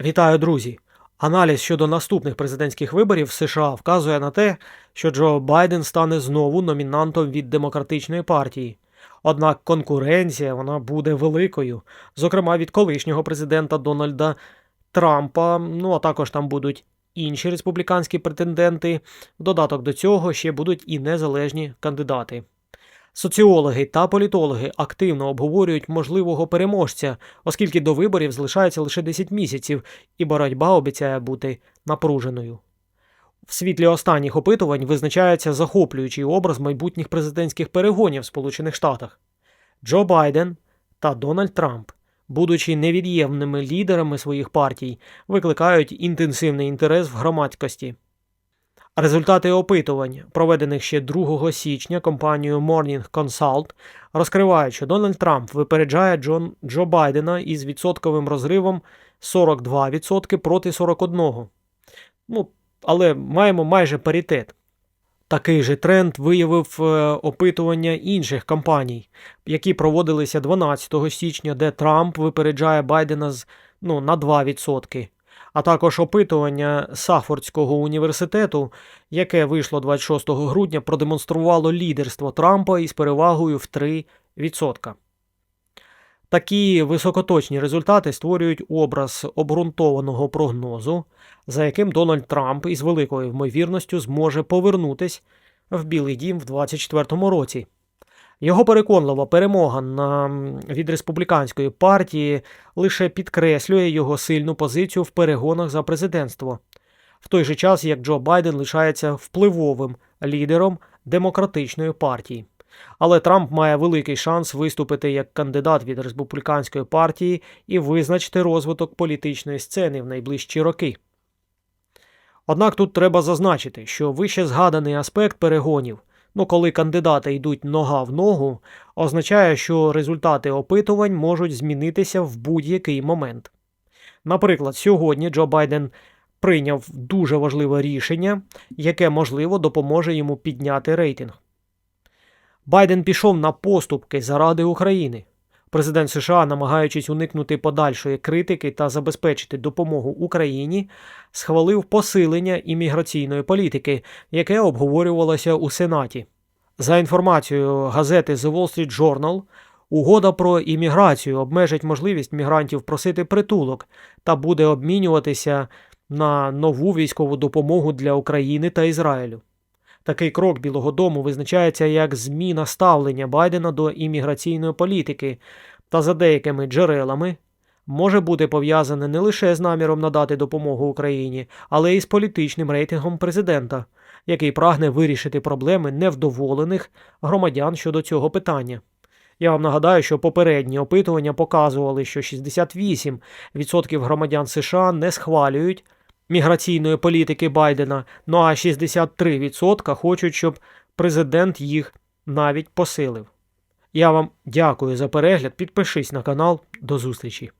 Вітаю, друзі! Аналіз щодо наступних президентських виборів в США вказує на те, що Джо Байден стане знову номінантом від демократичної партії. Однак конкуренція вона буде великою, зокрема від колишнього президента Дональда Трампа. Ну а також там будуть інші республіканські претенденти. Додаток до цього ще будуть і незалежні кандидати. Соціологи та політологи активно обговорюють можливого переможця, оскільки до виборів залишається лише 10 місяців, і боротьба обіцяє бути напруженою. В світлі останніх опитувань визначається захоплюючий образ майбутніх президентських перегонів в Сполучених Штатах. Джо Байден та Дональд Трамп, будучи невід'ємними лідерами своїх партій, викликають інтенсивний інтерес в громадськості. Результати опитувань, проведених ще 2 січня компанією Morning Consult, розкривають, що Дональд Трамп випереджає Джон Джо Байдена із відсотковим розривом 42% проти 41%. Ну, але маємо майже паритет. Такий же тренд виявив е, опитування інших компаній, які проводилися 12 січня, де Трамп випереджає Байдена з ну, на 2% а також опитування Саффордського університету, яке вийшло 26 грудня, продемонструвало лідерство Трампа із перевагою в 3%. Такі високоточні результати створюють образ обґрунтованого прогнозу, за яким Дональд Трамп із великою ймовірністю зможе повернутись в Білий Дім в 2024 році. Його переконлива перемога на, від республіканської партії лише підкреслює його сильну позицію в перегонах за президентство, в той же час як Джо Байден лишається впливовим лідером демократичної партії. Але Трамп має великий шанс виступити як кандидат від республіканської партії і визначити розвиток політичної сцени в найближчі роки. Однак тут треба зазначити, що вище згаданий аспект перегонів ну коли кандидати йдуть нога в ногу, означає, що результати опитувань можуть змінитися в будь-який момент. Наприклад, сьогодні Джо Байден прийняв дуже важливе рішення, яке, можливо, допоможе йому підняти рейтинг. Байден пішов на поступки заради України. Президент США, намагаючись уникнути подальшої критики та забезпечити допомогу Україні, схвалив посилення імміграційної політики, яке обговорювалося у Сенаті. За інформацією газети The Wall Street Journal, угода про імміграцію обмежить можливість мігрантів просити притулок та буде обмінюватися на нову військову допомогу для України та Ізраїлю. Такий крок Білого Дому визначається як зміна ставлення Байдена до імміграційної політики та за деякими джерелами може бути пов'язане не лише з наміром надати допомогу Україні, але й з політичним рейтингом президента, який прагне вирішити проблеми невдоволених громадян щодо цього питання. Я вам нагадаю, що попередні опитування показували, що 68% громадян США не схвалюють міграційної політики Байдена, ну а 63% хочуть, щоб президент їх навіть посилив. Я вам дякую за перегляд. Підпишись на канал. До зустрічі!